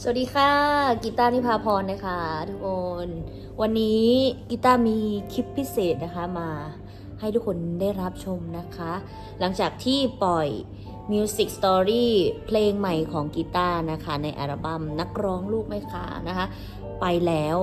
สวัสดีค่ะกีตาร์นิพาพรนะคะทุกคน วันนี้กีตาร์มีคลิปพิเศษนะคะมาให้ทุกคนได้รับชมนะคะ หลังจากที่ปล่อย Music Story เพลงใหม่ของกีตาร์นะคะ ในอัลบั้มนักร้องลูกไม่ขานะคะ ไปแล้ว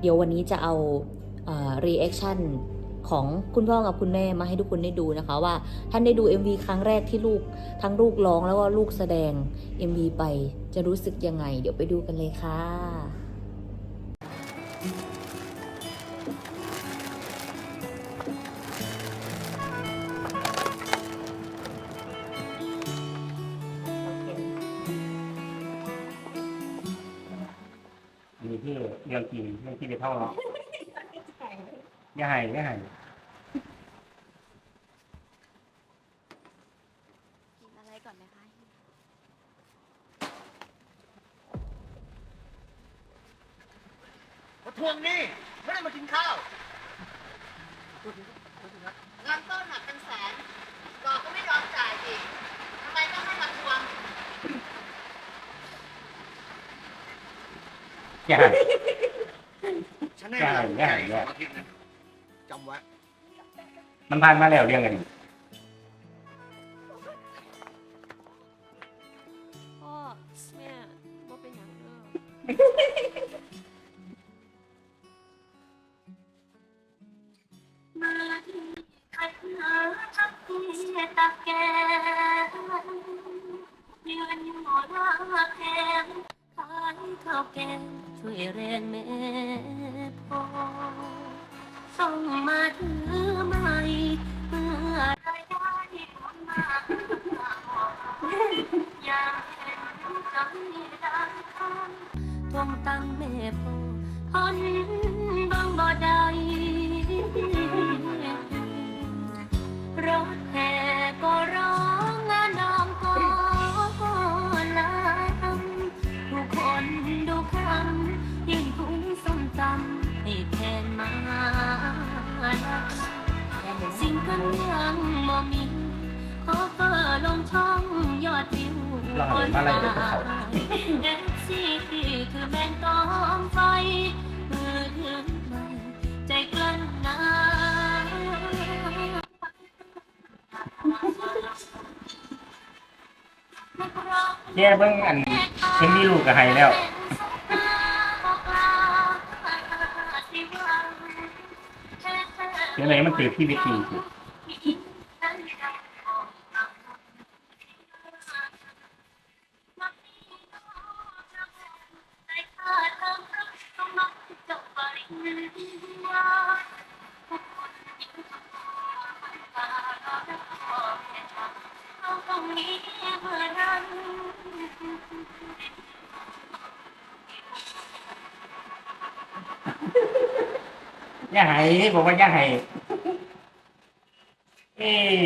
เดี๋ยววันนี้จะเอาเอ่อ reaction ของคุณพ่อกับคุณแม่มาให้ทุกคนได้ดูนะคะว่าท่านได้ดู MV ครั้งแรกที่ลูกทั้งลูกร้องแล้วก็ลูกแสดง MV ไปจะรู้สึกยังไง เดี๋ยวไปดูกันเลยค่ะมีที่เรื่องจริงเรื่องที่ไปท่องเนาะอย่าให้อย่าให้ กินอะไรก่อนไหมคะ มาทวงหนี้ไม่ได้มากินข้าวเงินต้นหักเป็นแสนดอกก็ไม่ยอมจ่ายอีกทำไมต้องให้มาทวงอย่าให้ฉันให้ใช่เวลาใช่แค่ใช่สองอาทิตย์นะจำไว้ มันผ่านมาแล้วเรื่องกันพ่ ข้าวแกงช่วยแรงแม่พ่อส่งมาถือไม้เมื่อไรได้มันมาอยากเห็นใจดังคันทวงตังแม่พ่อทนบังบ่ได้รถแห่ก็รอ ตำให้แทนมาแต่สิ่งกันยังบ่มีขอเฟอลงช่องยอดวิวเราเห็นมาอะไรเอฟซีคือแมงตอมไฟมือถือไม่ใจกลั้นน้แย่เบิ่งอันเห็นมีลูกกับให้แล้ว ยวไหนมันถือที่วิธีสิอย่าให้บอกว่าย่าให้ เอ้ย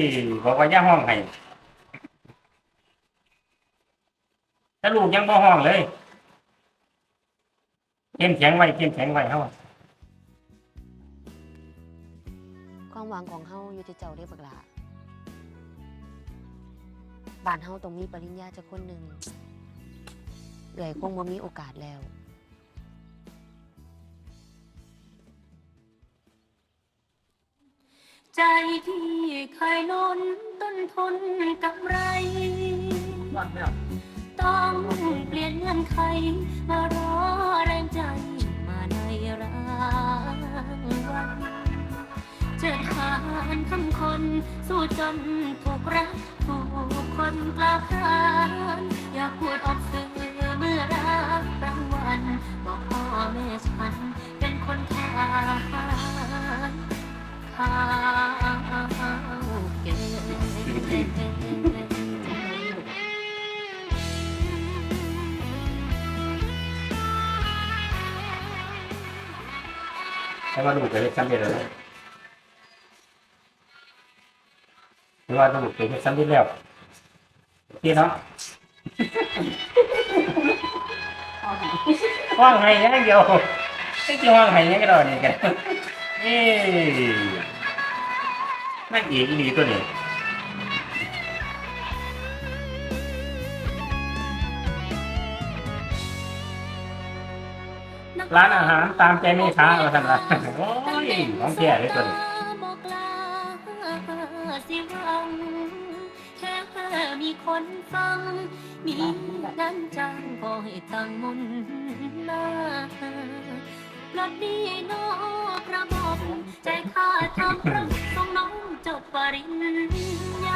บอกว่าย่าห้องให้ถ้าลูกยังบ่ห้องเลยเข้มแข็งไว้เข้มแข็งไว้เฮาความหวังของเฮาอยู่ที่เจ้าเด้อบักหลาบ้านเฮาต้องมีปริญญาจักคนหนึ่งเอื่อยคงบ่มีโอกาสแล้ว ใจที่เคยล้นต้นทุนกำไร ต้องเปลี่ยนเงื่อนไขมารอแรงใจมาในรางวันเจ็ดหานคำคน สู้จนถูกรักถูกคนกล่าวขานอยากพูดออกสื่อเมื่อรับรางวัลบอกพ่อแม่ฉันเป็นคนขายข้าวเก็บแต่ ว่าลูกก็เฮ็ดสำเร็จแล้วนะหรือว่าลูกก็เฮ็ด นาะห้องให้อย่างเดียวไม่กี่ห้องให้ยังก็ได้นี่กันเอ้ยนั่นอีกอีนีตัวนี้เร้านอาหารตามใจแม่ค้าว่าซั่นล่ะโอ้ยของแท้เลยตัวนี้บอกลาสิหวังแค่มีคนฟัง มีน้ำจังก็ให้ตั้งมุนมา ปลดนี้นอกระบบใจข้าทำรักส่งน้องจบปริญญา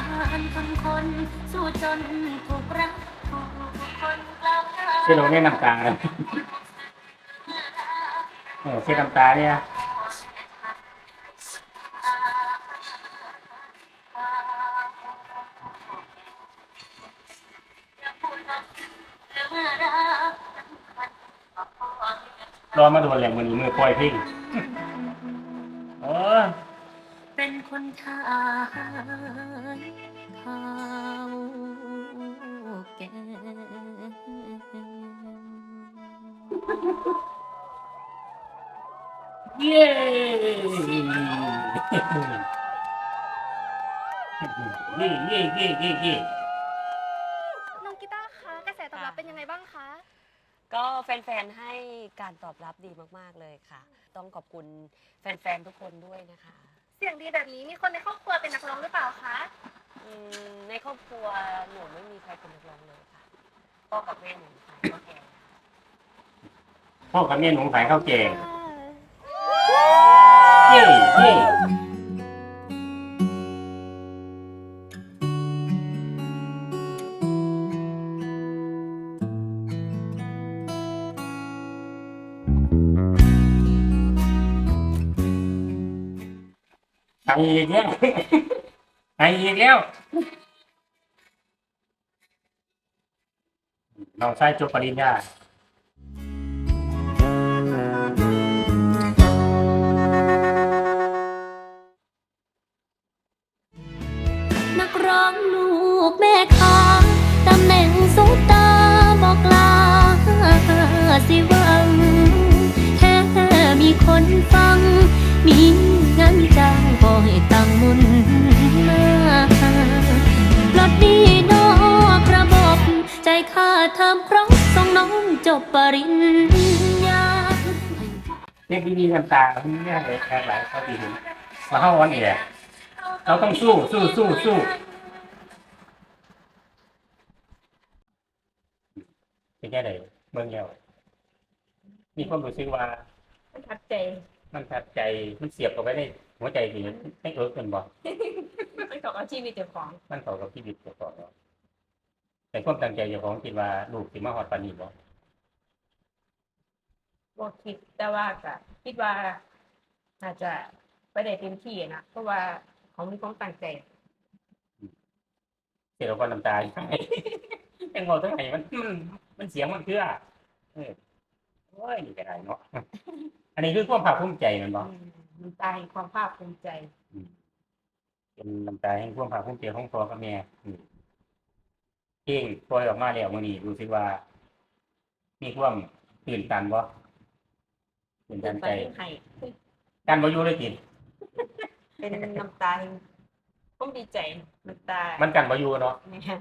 านคำคน สู้จนถูกรักถูกคนกล่าวหาเส้นลงในน้ำตาเลยเออเส้นน้ำตาเนี่ยรอมาโดนแหลมมือนี้มือปล่อยเพ่ คนทานข้าวแกงเย้เย่เย่เย่เย่เย่น้องกีตาร์คะกระแสตอบรับเป็นยังไงบ้างคะ ก็แฟนๆ ให้การตอบรับดีมากๆเลยค่ะ ต้องขอบคุณแฟนๆ ทุกคนด้วยนะคะ เสียงดีแบบนี้มีคนในครอบครัวเป็นนักร้องหรือเปล่าคะอืมในครอบครัวหนูไม่มีใครเป็นนักร้องเลยค่ะพ่อกับแม่หนูค่ะก็แก่พ่อกับแม่หนูขายข้าวแกงเย่เย่ ไปอีกแล้วไปอีกแล้วน้องชายจบปริญญานักร้องลูกแม่ค้าตำแหน่งสุดตาบอกลาสิหวังแค่มีคนฟัง มี เงินจ้างก็ให้ตั้งมุนมาปลดหนี้นอกระบบ ใจข้าทำเพราะส่งน้องจบปริญญาเรียกดีน้ำตาเขาไม่ได้แค่หลายเขาดีเห็นมาเข้าวันนี้แหละเราต้องสู้สู้สู้สู้เป็นแค่ไหนเมืองเดียวมีความรู้สึกว่าประทับใจ มันทัดใจ มันเสียบเข้าไปใน หัวใจดีให้เอิร์กเป็นบ่มันกับอาชีพเจ้าของมันเข้ากับชีวิตเจ้าของเนาะแต่ความตั้งใจเจ้าของคิดว่าลูกสิมาฮอดปานนี้บ่บ่คิดแต่ว่าก็คิดว่าอาจจะไปได้เต็มที่นะเพราะว่าเขามีความตั้งใจเสียเราก็น้ำตาอยู่ยังงอทั้งไหนมันมันมันเสียงมันเคือเออโอ้ยนี่ก็ได้เนาะอันนี้คือความภาคภูมิใจแมันบ่อืม น้ำตาแห่งความภาคภูมิใจ เป็นน้ำตาแห่งความภาคภูมิใจของพ่อกับแม่อืมเพลงปล่อยออกมาแล้วมื้อนี้รู้สึกว่า มีความตื่นตันบ่ตื่นตันใจให้กันบ่อยู่เลยติเป็นน้ำตาแห่งความดีใจน้ำตา มันกันบ่อยู่เนาะแม่น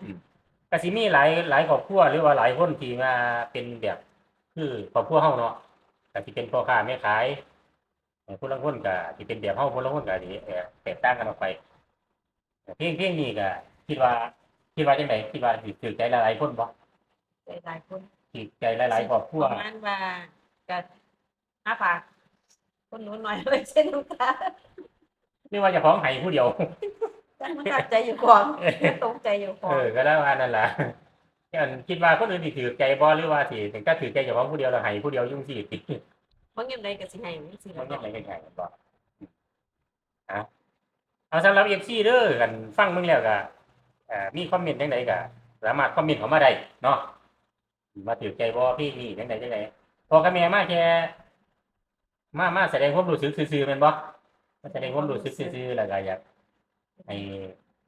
ก็สิมีหลายหลายครอบครัวหรือว่าหลายคนที่มาเป็นแบบ คือครอบครัวเฮาเนาะก็สิเป็นพ่อค้าแม่ขายเอ่อ ผู้ลางคนก็สิเป็นแบบเฮาผู้ลางคนก็สิเอ่อแตกต่างกันออกไปเพลงเพลงนี้ก็คิดว่าคิดว่าจังไดคิดว่าสิถูกใจหลายๆคนบ่ใจหลายคนถูกใจหลายๆครอบครัวประมาณว่าก็ห้าปากคนนู้นหน่อยเลยเช่นน้ำตาหรือว่าเจะของไห้ผู้เดียวมันตัดใจอยู่ก่อนตกใจอยู่ก่อเอนอก็แล้วว่านั่นล่ะอันคิดว่าคนอื่นสิถือใจบ่หรือว่าสิถึงก็ถือใจเจ้าของผู้เดียวแล้วไห้ผู้เดียวยุ่งสิ ติเพราะยังไงก็สิให้มันสิมันแล้วยังเนาะไงกันไงกันบ่อะเอาสำหรับ FC เด้อกันฟังมึงแล้วก็อ่ามีคอมเมนต์จังไดก็สามารถคอมเมนต์เข้ามาได้เนาะมาถือใจบ่พี่นี่จังไดจังไดพอกับแม่มาแค่มามาแสดงความรู้สึกซื่อๆแม่นบ่ก็แสดงความรู้สึกซื่อๆแล้วก็อยากให้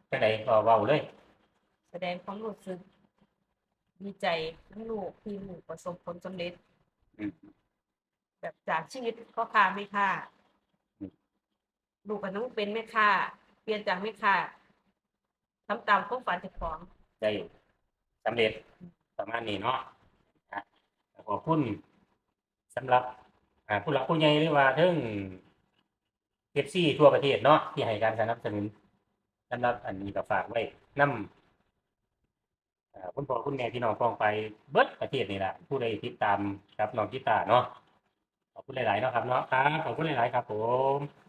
จังไดก็เว้าเลย แสดงความรู้สึกดีใจทั้งลูกที่ลูกประสบผลสำเร็จอืม แบบจากชีวิตพ่อค้าแม่ค้าลูกก็ต้องเป็นแม่ค้าเปลี่ยนจากแม่ค้าทำตามความฝันเจ้าของ ได้สำเร็จประมาณนี้เนาะอะขอบคุณสำหรับอ่าผู้หลักผู้ใหญ่หรือว่าถึงเอฟซีทั่วประเทศเนาะที่ให้การสนับสนุนสำหรับอันนี้ก็ฝากไว้นำอ่าคุณพ่อคุณแม่พี่น้องฟ้องไปเบิดประเทศนี่แหละผู้ใดติดตามครับน้องกีตาเนาะ คุณหลายๆเนาะครับเนาะครับขอบคุณหลายๆครับผม